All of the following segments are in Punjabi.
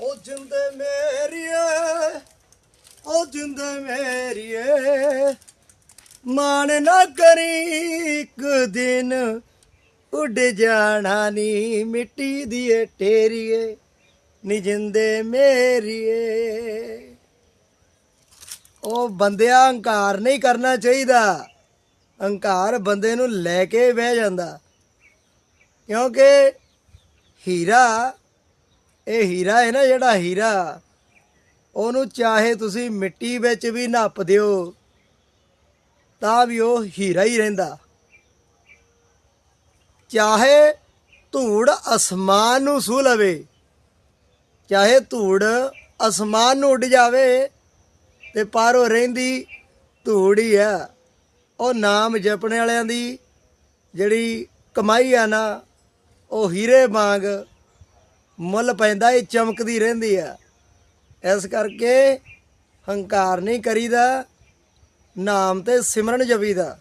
ਉਹ ਜਿੰਦ ਮੇਰੀਏ ਉਹ ਜਿੰਦ ਮੇਰੀਏ, ਮਾਣ ਨਾ ਕਰੀ ਇੱਕ ਦਿਨ, ਉੱਡ ਜਾਣਾ ਨੀ ਮਿੱਟੀ ਦੀ ਏ ਢੇਰੀਏ ਨੀ ਜਿੰਦੇ ਮੇਰੀਏ। ਉਹ ਬੰਦਿਆ, ਹੰਕਾਰ ਨਹੀਂ ਕਰਨਾ ਚਾਹੀਦਾ। ਹੰਕਾਰ ਬੰਦੇ ਨੂੰ ਲੈ ਕੇ ਬਹਿ ਜਾਂਦਾ। ਕਿਉਂਕਿ ਹੀਰਾ ਇਹ ਹੀਰਾ ਹੈ ਨਾ ਜਿਹੜਾ ਹੀਰਾ, ਉਹਨੂੰ ਚਾਹੇ ਤੁਸੀਂ ਮਿੱਟੀ ਵਿੱਚ ਵੀ ਨੱਪ ਦਿਓ, ਤਾਂ ਵੀ ਉਹ ਹੀਰਾ ਹੀ ਰਹਿੰਦਾ। ਚਾਹੇ ਧੂੜ ਅਸਮਾਨ ਨੂੰ ਸੂ ਲਵੇ, ਚਾਹੇ ਧੂੜ ਅਸਮਾਨ ਨੂੰ ਉੱਡ ਜਾਵੇ, ਤੇ ਪਰ ਉਹ ਰਹਿੰਦੀ ਧੂੜ ਹੀ ਆ। ਉਹ ਨਾਮ ਜਪਣੇ ਵਾਲਿਆਂ ਦੀ ਜਿਹੜੀ ਕਮਾਈ ਆ ਨਾ, ਉਹ ਹੀਰੇ ਵਾਂਗ ਮੁੱਲ ਪੈਂਦਾ, ਇਹ ਚਮਕਦੀ ਰਹਿੰਦੀ ਆ। ਇਸ ਕਰਕੇ ਹੰਕਾਰ ਨਹੀਂ ਕਰੀਦਾ, ਨਾਮ ਤੇ ਸਿਮਰਨ ਜਪੀਦਾ।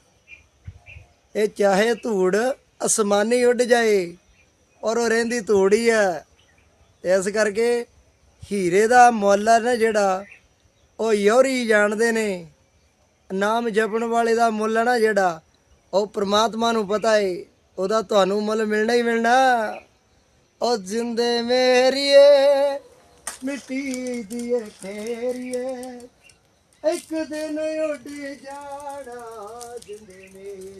ਇਹ ਚਾਹੇ ਧੂੜ ਅਸਮਾਨੀ ਉੱਡ ਜਾਏ, ਔਰ ਉਹ ਰਹਿੰਦੀ ਧੂੜ ਹੀ ਆ। ਇਸ ਕਰਕੇ ਹੀਰੇ ਦਾ ਮੁੱਲ ਨਾ ਜਿਹੜਾ, ਉਹ ਯੋਰੀ ਜਾਣਦੇ ਨੇ। ਨਾਮ ਜਪਣ ਵਾਲੇ ਦਾ ਮੁੱਲ ਨਾ ਜਿਹੜਾ, ਉਹ ਪ੍ਰਮਾਤਮਾ ਨੂੰ ਪਤਾ ਏ, ਉਹਦਾ ਤੁਹਾਨੂੰ ਮੁੱਲ ਮਿਲਣਾ ਹੀ ਮਿਲਣਾ। ਉਹ ਜਿੰਦੇ ਮੇਰੀਏ ਮਿੱਟੀ ਦੀ ਏ ਇੱਕ ਦਿਨ ਉੱਡ ਜਾਣਾ ਜਿੰਦੇ ਮੇਰੀਏ।